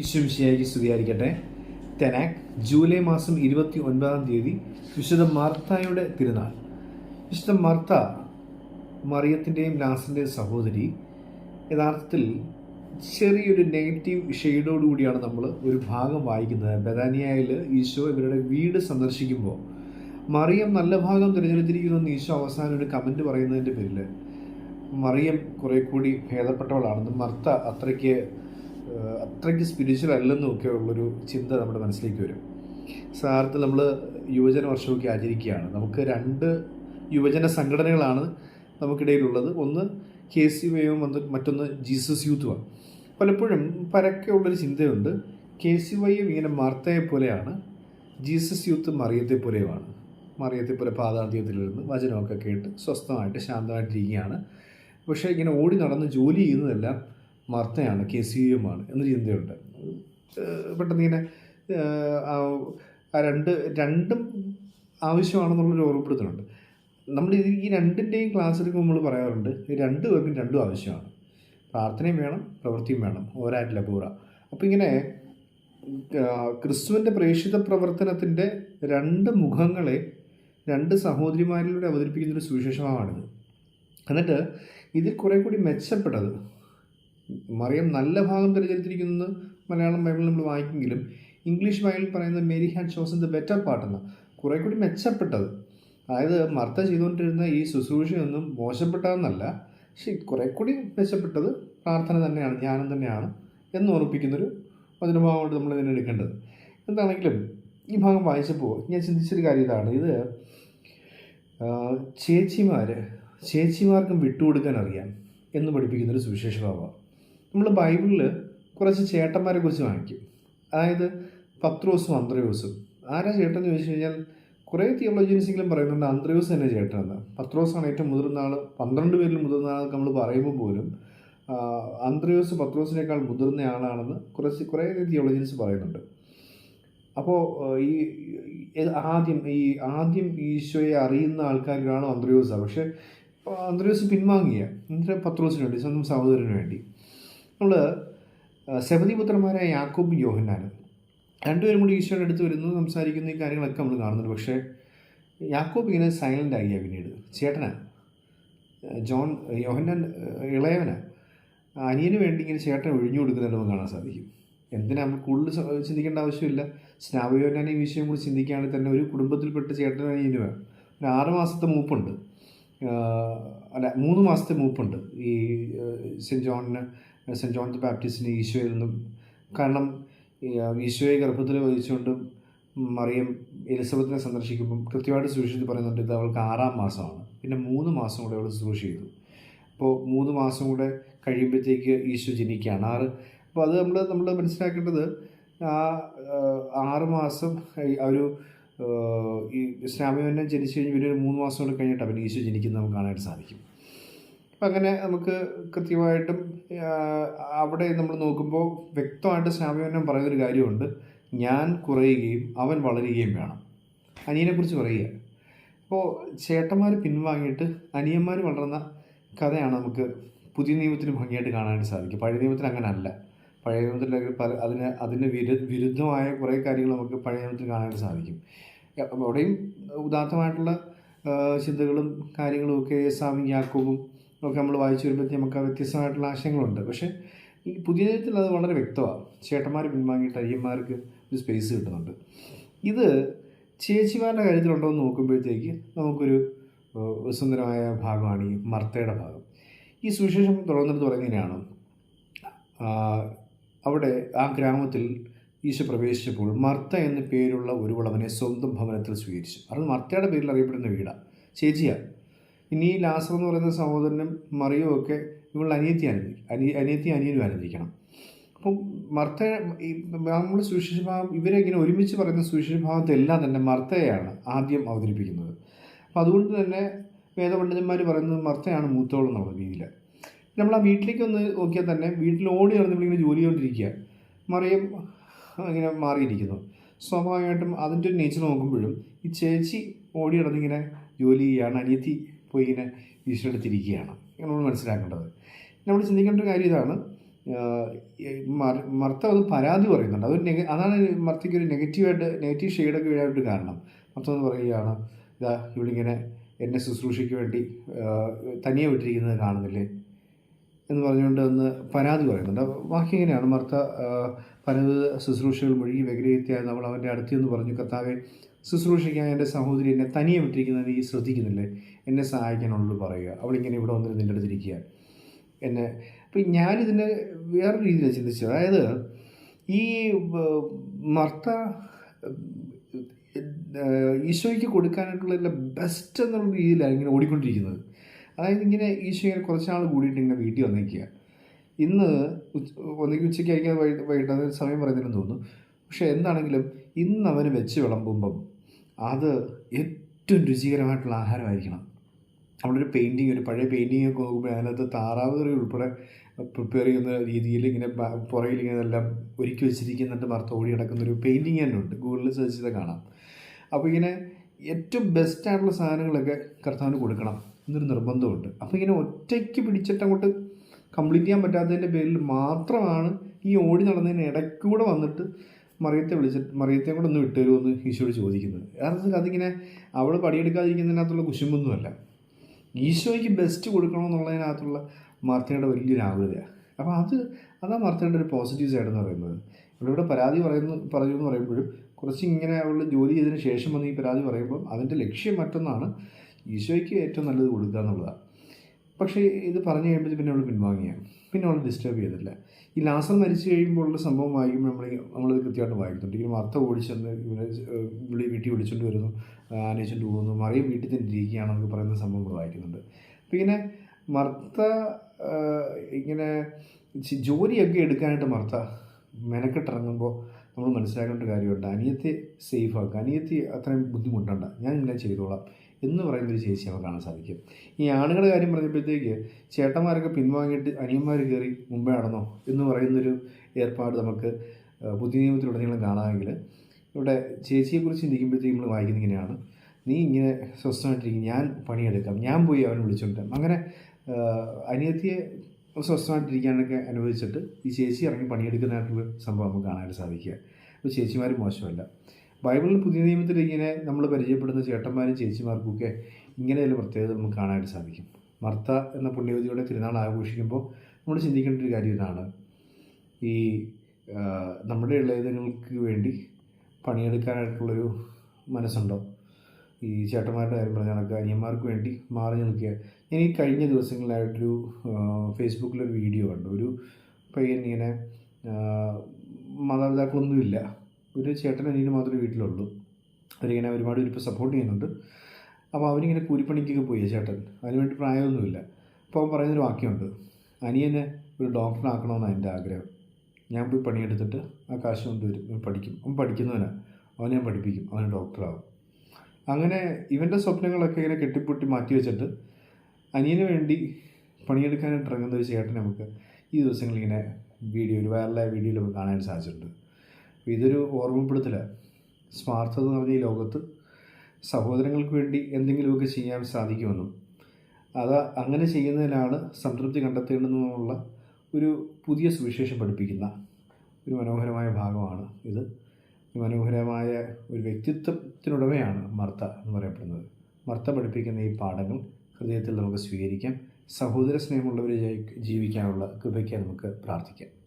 ഈശ്വംശിയായി സ്തുതിയായിരിക്കട്ടെ. തെനാക് ജൂലൈ മാസം ഇരുപത്തി ഒൻപതാം തീയതി വിശുദ്ധ മാർത്തായുടെ തിരുനാൾ. വിശുദ്ധ മർത്ത മറിയത്തിന്റെയും ലാസിന്റെയും സഹോദരി യഥാർത്ഥത്തിൽ ചെറിയൊരു നെഗറ്റീവ് ഷെയ്ഡോടുകൂടിയാണ് നമ്മൾ ഒരു ഭാഗം വായിക്കുന്നത്. ബദാനിയയിൽ ഈശോ ഇവരുടെ വീട് സന്ദർശിക്കുമ്പോൾ മറിയം നല്ല ഭാഗം തിരഞ്ഞെടുത്തിരിക്കുന്നു എന്ന് ഈശോ അവസാനം ഒരു കമന്റ് പറയുന്നതിന്റെ പേരിൽ മറിയം കുറെ കൂടി ഭേദപ്പെട്ടവളാണെന്നും മർത്ത അത്രയ്ക്ക് അത്രയ്ക്ക് സ്പിരിച്വൽ അല്ലെന്നും ഒക്കെ ഉള്ളൊരു ചിന്ത നമ്മുടെ മനസ്സിലേക്ക് വരും. സാർത്ഥത്തിൽ നമ്മൾ യുവജന വർഷമൊക്കെ ആചരിക്കുകയാണ്. നമുക്ക് രണ്ട് യുവജന സംഘടനകളാണ് നമുക്കിടയിലുള്ളത്. ഒന്ന് കെ സി വൈയും മറ്റൊന്ന് ജീസസ് യൂത്തുമാണ് പലപ്പോഴും പരക്കെ ഉള്ളൊരു ചിന്തയുണ്ട്. കെ സി വൈയും ഇങ്ങനെ മാർത്തയെ പോലെയാണ് ജീസസ് യൂത്ത് മറിയത്തെ പോലെയുമാണ്. മറിയത്തെ പോലെ പാതാന്ത്യത്തിലിരുന്ന് വചനമൊക്കെ കേട്ട് സ്വസ്ഥമായിട്ട് ശാന്തമായിട്ടിരിക്കുകയാണ്. പക്ഷേ ഇങ്ങനെ ഓടി നടന്ന് ജോലി ചെയ്യുന്നതെല്ലാം മർത്തയാണ് കെ സി യുമാണ് എന്ന ചിന്തയുണ്ട്. പെട്ടെന്ന് ഇങ്ങനെ ആ രണ്ട് രണ്ടും ആവശ്യമാണെന്നുള്ളൊരു ഓർമ്മപ്പെടുത്തുന്നുണ്ട് നമ്മൾ ഈ രണ്ടിന്റെയും ക്ലാസ് എടുക്കുമ്പോൾ നമ്മൾ പറയാറുണ്ട് ഈ രണ്ട് പേർക്കും രണ്ടും ആവശ്യമാണ്. പ്രാർത്ഥനയും വേണം പ്രവൃത്തിയും വേണം ഓരാറ്റില്ല പൂറ. അപ്പോൾ ഇങ്ങനെ ക്രിസ്തുവിന്റെ പ്രേക്ഷിത പ്രവർത്തനത്തിന്റെ രണ്ട് മുഖങ്ങളെ രണ്ട് സഹോദരിമാരിലൂടെ അവതരിപ്പിക്കുന്നൊരു സുവിശേഷമാണിത്. എന്നിട്ട് ഇതിൽ കുറെ കൂടി മെച്ചപ്പെട്ടത് മറിയം നല്ല ഭാഗം തിരഞ്ഞെടുത്തിരിക്കുന്നത് മലയാളം ബൈബിൾ നമ്മൾ വായിക്കുമെങ്കിലും ഇംഗ്ലീഷ് ബൈബിൾ പറയുന്നത് Mary had in the better part കുറെ കൂടി മെച്ചപ്പെട്ടത്. അതായത് മർത്ത ചെയ്തുകൊണ്ടിരുന്ന ഈ ശുശ്രൂഷയൊന്നും മോശപ്പെട്ടതെന്നല്ല പക്ഷേ കുറെ കൂടി മെച്ചപ്പെട്ടത് പ്രാർത്ഥന തന്നെയാണ് ധ്യാനം തന്നെയാണ് എന്ന് ഓർപ്പിക്കുന്നൊരു വചനഭാഗമായിട്ട് നമ്മൾ ഇതിനെ എടുക്കേണ്ടത്. എന്താണെങ്കിലും ഈ ഭാഗം വായിച്ചപ്പോൾ ഞാൻ ചിന്തിച്ചൊരു കാര്യം ഇതാണ്. ഇത് ചേച്ചിമാർ ചേച്ചിമാർക്കും വിട്ടുകൊടുക്കാൻ അറിയാം എന്ന് പഠിപ്പിക്കുന്നൊരു സുവിശേഷ ഭാവമാണ് നമ്മൾ ബൈബിളിൽ കുറച്ച് ചേട്ടന്മാരെ കുറിച്ച് വാങ്ങിക്കും അതായത് പത്രോസും അന്ത്രയോസും. ആരാ ചേട്ടൻ എന്ന് ചോദിച്ചു കഴിഞ്ഞാൽ കുറേ തിയോളജീൻസെങ്കിലും പറയുന്നുണ്ട് അന്ത്രയോസ് തന്നെ ചേട്ടനെന്ന് പത്രോസാണ് ഏറ്റവും മുതിർന്ന ആൾ പന്ത്രണ്ട് പേരിൽ മുതിർന്ന ആൾ നമ്മൾ പറയുമ്പോൾ പോലും അന്ത്രയോസ് പത്രോസിനേക്കാൾ മുതിർന്ന ആളാണെന്ന് കുറച്ച് കുറേ തിയോളജീൻസ് പറയുന്നുണ്ട്. അപ്പോൾ ഈ ഈ ആദ്യം ഈ ആദ്യം ഈശോയെ അറിയുന്ന ആൾക്കാരിലാണോ അന്ത്രയോസ? പക്ഷേ അന്ത്രയോസ് പിൻവാങ്ങിയ. എന്നിട്ട് പത്രോസിന് വേണ്ടി സ്വന്തം സഹോദരന് വേണ്ടി. നമ്മൾ സെബദിപുത്രന്മാരായ യാക്കോബും യോഹന്നാനും രണ്ടുപേരും കൂടി ഈശോയുടെ അടുത്ത് വരുന്നു സംസാരിക്കുന്ന ഈ കാര്യങ്ങളൊക്കെ നമ്മൾ കാണുന്നുണ്ട്. പക്ഷേ യാക്കോബ് ഇങ്ങനെ സൈലന്റ് ആകിയ പിന്നീട്. ചേട്ടനാ ജോൺ യോഹന്നാൻ ഇളയവനാ. അനിയന് വേണ്ടി ഇങ്ങനെ ചേട്ടൻ ഒഴിഞ്ഞു കൊടുക്കുന്നുണ്ട് നമുക്ക് കാണാൻ സാധിക്കും. എന്തിനാ നമ്മൾ കൂടുതൽ ചിന്തിക്കേണ്ട ആവശ്യമില്ല. സ്നാപയോനാനെ ഈ വിഷയം കൂടി ചിന്തിക്കുകയാണെങ്കിൽ തന്നെ ഒരു കുടുംബത്തിൽപ്പെട്ട ചേട്ടൻ അനിയന് വേണം. ഒരു ആറ് മാസത്തെ മൂപ്പുണ്ട്. അല്ല മൂന്ന് മാസത്തെ മൂപ്പുണ്ട്. ഈ സെന്റ് ജോണിന് സെന്റ് ജോൺ ദി ബാപ്റ്റിസ്റ്റിന് ഈശോയിൽ നിന്നും. കാരണം ഈശോയെ ഗർഭത്തിൽ വഹിച്ചുകൊണ്ട് മറിയം എലിസബത്തിനെ സന്ദർശിക്കുമ്പം കൃത്യമായിട്ട് സൂക്ഷിച്ച് പറയുന്നുണ്ട് ഇത് അവൾക്ക് ആറാം മാസമാണ്. പിന്നെ മൂന്ന് മാസം കൂടെ അവൾ ശുശ്രൂഷ ചെയ്തു. അപ്പോൾ മൂന്ന് മാസം കൂടെ കഴിയുമ്പോഴത്തേക്ക് ഈശോ ജനിക്കുകയാണ്. ആറ് അപ്പോൾ അത് നമ്മൾ നമ്മൾ മനസ്സിലാക്കേണ്ടത് ആ ആറ് മാസം ഒരു ഈ സ്നാമിയോനെ ജനിച്ചു കഴിഞ്ഞ് പിന്നെ ഒരു മൂന്ന് മാസം കൂടെ കഴിഞ്ഞിട്ട് അവൻ ഈശോ ജനിക്കുന്നത് നമുക്ക് കാണാനായിട്ട് സാധിക്കും. അങ്ങനെ നമുക്ക് കൃത്യമായിട്ടും അവിടെ നമ്മൾ നോക്കുമ്പോൾ വ്യക്തമായിട്ട് സ്നാമയോനം പറയുന്നൊരു കാര്യമുണ്ട്. ഞാൻ കുറയുകയും അവൻ വളരുകയും വേണം. അനിയനെക്കുറിച്ച് പറയുക. അപ്പോൾ ചേട്ടന്മാർ പിൻവാങ്ങിയിട്ട് അനിയന്മാർ വളർന്ന കഥയാണ് നമുക്ക് പുതിയ നിയമത്തിന് ഭംഗിയായിട്ട് കാണാനായിട്ട് സാധിക്കും പഴയ നിയമത്തിൽ അങ്ങനെ അല്ല പഴയ നിയമത്തിൽ പല അതിന് അതിന് വിരു വിരുദ്ധമായ കുറേ കാര്യങ്ങൾ നമുക്ക് പഴയ നിയമത്തിൽ കാണാനായിട്ട് സാധിക്കും. അവിടെയും ഉദാത്തമായിട്ടുള്ള ചിന്തകളും കാര്യങ്ങളും ഒക്കെ സ്വാമി യാക്കോബും ഒക്കെ നമ്മൾ വായിച്ചു വരുമ്പോഴത്തേക്ക് നമുക്ക് ആ വ്യത്യസ്തമായിട്ടുള്ള ആശയങ്ങളുണ്ട്. പക്ഷേ ഈ പുതിയ നിയമത്തിൽ അത് വളരെ വ്യക്തമാണ്. ചേട്ടന്മാർ പിൻവാങ്ങിയിട്ട് അയ്യന്മാർക്ക് ഒരു സ്പേസ് കിട്ടുന്നുണ്ട്. ഇത് ചേച്ചിമാരുടെ കാര്യത്തിലുണ്ടോ എന്ന് നോക്കുമ്പോഴത്തേക്ക് നമുക്കൊരു സുന്ദരമായ ഭാഗമാണ് ഈ മർത്തയുടെ ഭാഗം. ഈ സുവിശേഷം തുടർന്നിട്ട് തുടങ്ങിയാണ് അവിടെ ആ ഗ്രാമത്തിൽ ഈശോ പ്രവേശിച്ചപ്പോൾ മർത്ത എന്ന പേരുള്ള ഒരു വളവനെ സ്വന്തം ഭവനത്തിൽ സ്വീകരിച്ചു. അത് മർത്തയുടെ പേരിൽ അറിയപ്പെടുന്ന വീടാണ്. ചേച്ചിയാണ്. ഇനി ഈ ലാസർ എന്ന് പറയുന്ന സഹോദരനും മറിയും ഒക്കെ ഇവളുടെ അനിയത്തി അനുഭവിക്കും അനി അനിയത്തി അനിയനും അനുഭവിക്കണം അപ്പം മർത്ത നമ്മൾ സുവിശേഷഭാവം ഇവരെ ഇങ്ങനെ ഒരുമിച്ച് പറയുന്ന സുവിശേഷഭാവത്തെല്ലാം തന്നെ മർത്തയാണ് ആദ്യം അവതരിപ്പിക്കുന്നത്. അപ്പം അതുകൊണ്ട് തന്നെ വേദപണ്ഡിതന്മാർ പറയുന്നത് മർത്തയാണ് മൂത്തോളം എന്നുള്ള രീതിയിൽ നമ്മൾ ആ വീട്ടിലേക്ക് ഒന്ന് നോക്കിയാൽ തന്നെ വീട്ടിൽ ഓടി നടന്ന് ഇങ്ങനെ ജോലി ചെയ്തുകൊണ്ടിരിക്കുക. മറിയം ഇങ്ങനെ മാറിയിരിക്കുന്നു. സ്വാഭാവികമായിട്ടും അതിന്റെ ഒരു നേച്ചർ നോക്കുമ്പോഴും ഈ ചേച്ചി ഓടി നടന്നിങ്ങനെ ജോലി ചെയ്യുകയാണ് അനിയത്തി പോയി ഇങ്ങനെ ഈശ്വരെടുത്തിരിക്കുകയാണ് നമ്മൾ മനസ്സിലാക്കേണ്ടത്. നമ്മൾ ചിന്തിക്കേണ്ട ഒരു കാര്യം ഇതാണ്. മർ- മർത്ത അത് പരാതി പറയുന്നുണ്ട്. അതൊരു നെഗ അതാണ് മർത്തയ്ക്ക് ഒരു നെഗറ്റീവായിട്ട് നെഗറ്റീവ് ഷെയ്ഡൊക്കെ വീഴാനായിട്ട് കാരണം. മർത്തം എന്ന് പറയുകയാണ് ഇതാ ഇവളിങ്ങനെ എന്നെ ശുശ്രൂഷയ്ക്ക് വേണ്ടി തനിയെ വിട്ടിരിക്കുന്നത് കാണുന്നില്ലേ? എന്ന് പറഞ്ഞുകൊണ്ട് ഒന്ന് പരാതി പറയുന്നുണ്ട്. ബാക്കി എങ്ങനെയാണ് മർത്ത പലത് ശുശ്രൂഷകൾ മുഴുകി വ്യഗ്രഹിത്തിയായി നമ്മൾ അവന്റെ അടുത്തു എന്ന് പറഞ്ഞു കർത്താവെ ശുശ്രൂഷിക്കാൻ എന്റെ സഹോദരി എന്നെ തനിയെ വിട്ടിരിക്കുന്നത് നീ ശ്രദ്ധിക്കുന്നില്ലേ? എന്നെ സഹായിക്കാനുള്ളൂ പറയുക. അവളിങ്ങനെ ഇവിടെ വന്നിട്ട് നിന്റെ അടുത്തിരിക്കുക എന്നെ അപ്പം ഞാനിതിന്റെ വേറെ രീതിയിൽ ചിന്തിച്ചു അതായത് ഈ മർത്ത ഈശോയ്ക്ക് കൊടുക്കാനായിട്ടുള്ള ബെസ്റ്റ് എന്നുള്ള രീതിയിലാണ് ഇങ്ങനെ ഓടിക്കൊണ്ടിരിക്കുന്നത്. അതായത് ഇങ്ങനെ ഈശോ ഇങ്ങനെ കുറച്ച് നാൾ കൂടിയിട്ട് ഇങ്ങനെ വീട്ടിൽ വന്നേക്കുക. ഇന്ന് ഒന്നുകിൽ ഉച്ചയ്ക്ക് അയക്കാൻ വൈകിട്ട് വൈകിട്ട് സമയം പറയുന്നതിനും തോന്നുന്നു. പക്ഷേ എന്താണെങ്കിലും ഇന്ന് അവന് വെച്ച് വിളമ്പുമ്പം അത് ഏറ്റവും രുചികരമായിട്ടുള്ള ആഹാരമായിരിക്കണം. നമ്മളൊരു പെയിന്റിങ് ഒരു പഴയ പെയിന്റിങ് ഒക്കെ നോക്കുമ്പോൾ അതിനകത്ത് താറാവ് കറി ഉൾപ്പെടെ പ്രിപ്പയർ ചെയ്യുന്ന രീതിയിൽ ഇങ്ങനെ പുറകിൽ ഇങ്ങനെ എല്ലാം ഒരുക്കി വെച്ചിരിക്കുന്നുണ്ട് മറുത്ത് ഓടി കിടക്കുന്ന ഒരു പെയിന്റിങ് തന്നെ ഉണ്ട്. ഗൂഗിളിൽ സെർച്ച് ചെയ്താൽ കാണാം. അപ്പോൾ ഇങ്ങനെ ഏറ്റവും ബെസ്റ്റ് ആയിട്ടുള്ള സാധനങ്ങളൊക്കെ കർത്താവിന് കൊടുക്കണം എന്നൊരു നിർബന്ധമുണ്ട്. അപ്പോൾ ഇങ്ങനെ ഒറ്റയ്ക്ക് പിടിച്ചിട്ട് അങ്ങോട്ട് കംപ്ലീറ്റ് ചെയ്യാൻ പറ്റാത്തതിന്റെ പേരിൽ മാത്രമാണ് ഈ ഓടി നടന്നതിന് ഇടയ്ക്കൂടെ വന്നിട്ട് മറിയത്തെ വിളിച്ചിട്ട് മറിയത്തെ കൂടെ ഒന്ന് വിട്ടുതരുമോ എന്ന് ഈശോയോട് ചോദിക്കുന്നത്. കാരണം അതിങ്ങനെ അവൾ പണിയെടുക്കാതിരിക്കുന്നതിനകത്തുള്ള കുശുമ്പൊന്നുമല്ല. ഈശോയ്ക്ക് ബെസ്റ്റ് കൊടുക്കണമെന്നുള്ളതിനകത്തുള്ള മാർത്തയുടെ വലിയൊരു ആകൃതയാണ് അപ്പോൾ അത് അതാണ് മാർത്തയുടെ ഒരു പോസിറ്റീവ് സൈഡ് എന്ന് പറയുന്നത്. ഇവിടെ പരാതി പറയുന്നു പറഞ്ഞു എന്ന് പറയുമ്പോഴും കുറച്ച് ഇങ്ങനെ അവൾ ജോലി ചെയ്തതിന് ശേഷം വന്ന് ഈ പരാതി പറയുമ്പോൾ അതിന്റെ ലക്ഷ്യം മറ്റൊന്നാണ് ഈശോയ്ക്ക് ഏറ്റവും നല്ലത് കൊടുക്കുക എന്നുള്ളതാണ്. പക്ഷേ ഇത് പറഞ്ഞു കഴിയുമ്പോൾ പിന്നെ അവൾ പിൻവാങ്ങിയാണ് പിന്നെ അവൾ ഡിസ്റ്റർബ് ചെയ്തില്ല ഈ ലാസർ മരിച്ചു കഴിയുമ്പോഴുള്ള സംഭവം വായിക്കുമ്പോൾ നമ്മൾ നമ്മൾ കൃത്യമായിട്ട് വായിക്കുന്നുണ്ട്. ഇങ്ങനെ മർത്ത ഓടിച്ചെന്ന് ഏഹ് വിളി വീട്ടിൽ വിളിച്ചുകൊണ്ട് വരുന്നു ആനയിച്ചുകൊണ്ട് പോകുന്നു മറിയം വീട്ടിൽ തന്നെ ഇരിക്കുകയാണെന്നൊക്കെ പറയുന്ന സംഭവം വായിക്കുന്നുണ്ട്. അപ്പം ഇങ്ങനെ മർത്ത ഇങ്ങനെ ജോലിയൊക്കെ എടുക്കാനായിട്ട് മർത്ത മെനക്കെട്ടിറങ്ങുമ്പോൾ നമ്മൾ മനസ്സിലാക്കേണ്ട കാര്യമുണ്ട്. അനിയത്തെ സേഫ് ആക്കുക. അനിയത്തെ അത്രയും ബുദ്ധിമുട്ടണ്ട. ഞാൻ ഇങ്ങനെ ചെയ്തോളാം. എന്ന് പറയുന്ന ഒരു ചേച്ചി നമുക്ക് കാണാൻ സാധിക്കും. ഈ ആണുങ്ങളുടെ കാര്യം പറഞ്ഞപ്പോഴത്തേക്ക് ചേട്ടന്മാരൊക്കെ പിൻവാങ്ങിയിട്ട് അനിയന്മാർ കയറി മുമ്പേ നടന്നോ എന്ന് പറയുന്നൊരു ഏർപ്പാട് നമുക്ക് പുതിയ നിയമത്തിലുടനീളം കാണാമെങ്കിൽ ഇവിടെ ചേച്ചിയെക്കുറിച്ച് ചിന്തിക്കുമ്പോഴത്തേക്ക് നമ്മൾ വായിക്കുന്നത് ഇങ്ങനെയാണ്. നീ ഇങ്ങനെ സ്വസ്ഥമായിട്ടിരിക്കും ഞാൻ പണിയെടുക്കാം. ഞാൻ പോയി അവനെ വിളിച്ചുകൊണ്ടിരാം അങ്ങനെ അനിയത്തിയെ സ്വസ്ഥമായിട്ടിരിക്കാനൊക്കെ അനുവദിച്ചിട്ട് ഈ ചേച്ചി ഇറങ്ങി പണിയെടുക്കുന്നതായിട്ടുള്ള സംഭവം നമുക്ക് കാണാനായിട്ട് സാധിക്കുക. അപ്പോൾ ചേച്ചിമാർ മോശമല്ല. ബൈബിളിൽ പുതിയ നിയമത്തിൽ ഇങ്ങനെ നമ്മൾ പരിചയപ്പെടുന്ന ചേട്ടന്മാരും ചേച്ചിമാർക്കും ഒക്കെ ഇങ്ങനെ ഒരു പ്രത്യേകത നമുക്ക് കാണാനായിട്ട് സാധിക്കും. മർത്ത എന്ന പുണ്യവതിയുടെ തിരുനാൾ ആഘോഷിക്കുമ്പോൾ നമ്മൾ ചിന്തിക്കേണ്ട ഒരു കാര്യം ഇതാണ്. ഈ നമ്മുടെ ഇളയതങ്ങൾക്ക് വേണ്ടി പണിയെടുക്കാനായിട്ടുള്ളൊരു മനസ്സുണ്ടോ? ഈ ചേട്ടന്മാരുടെ കാര്യം പറഞ്ഞ കണക്ക് അനിയന്മാർക്ക് വേണ്ടി മാറി നിൽക്കുക. ഞാൻ ഈ കഴിഞ്ഞ ദിവസങ്ങളിലായിട്ടൊരു ഫേസ്ബുക്കിലൊരു വീഡിയോ കണ്ടു. ഒരു പയ്യൻ ഇങ്ങനെ മാതാപിതാക്കളൊന്നുമില്ല. ഒരു ചേട്ടൻ അനിയന് മാത്രമേ വീട്ടിലുള്ളൂ. അവരിങ്ങനെ ഒരുപാട് പേരിപ്പോൾ സപ്പോർട്ട് ചെയ്യുന്നുണ്ട്. അപ്പോൾ അവരിങ്ങനെ കൂലിപ്പണിക്കൊക്കെ പോയി ചേട്ടൻ. അതിനുവേണ്ടി പ്രായമൊന്നുമില്ല. അപ്പോൾ അവൻ പറയുന്നൊരു വാക്യമുണ്ട്. അനിയനെ ഒരു ഡോക്ടറാക്കണമെന്നാണ് എന്റെ ആഗ്രഹം. ഞാൻ പോയി പണിയെടുത്തിട്ട് ആ കാശ് കൊണ്ടുവരും. അവൻ പഠിക്കും. അവൻ പഠിക്കുന്നവനാണ് അവനെ ഞാൻ പഠിപ്പിക്കും. അവൻ ഡോക്ടറാവും അങ്ങനെ ഇവന്റെ സ്വപ്നങ്ങളൊക്കെ ഇങ്ങനെ കെട്ടിപ്പൊട്ടി മാറ്റി വെച്ചിട്ട് അനിയന് വേണ്ടി പണിയെടുക്കാനായിട്ട് ഇറങ്ങുന്ന ഒരു ചേട്ടൻ നമുക്ക് ഈ ദിവസങ്ങളിങ്ങനെ വീഡിയോയിൽ വൈറലായ വീഡിയോയിൽ നമുക്ക് കാണാൻ സാധിച്ചിട്ടുണ്ട്. അപ്പോൾ ഇതൊരു ഓർമ്മപ്പെടുത്തലാണ് സ്മാർത്ഥത എന്ന് പറഞ്ഞ ഈ ലോകത്ത് സഹോദരങ്ങൾക്ക് വേണ്ടി എന്തെങ്കിലുമൊക്കെ ചെയ്യാൻ സാധിക്കുമെന്നും അത് അങ്ങനെ ചെയ്യുന്നതിനാണ് സംതൃപ്തി കണ്ടെത്തേണ്ടതെന്നുള്ള ഒരു പുതിയ സുവിശേഷം പഠിപ്പിക്കുന്ന ഒരു മനോഹരമായ ഭാഗമാണ് ഇത്. മനോഹരമായ ഒരു വ്യക്തിത്വത്തിനുടമയാണ് മർത്ത എന്ന് പറയപ്പെടുന്നത്. മർത്ത പഠിപ്പിക്കുന്ന ഈ പാഠങ്ങൾ ഹൃദയത്തിൽ നമുക്ക് സ്വീകരിക്കാം. സഹോദര സ്നേഹമുള്ളവരെ ജീവിക്കാനുള്ള കൃപയ്ക്ക് നമുക്ക് പ്രാർത്ഥിക്കാം.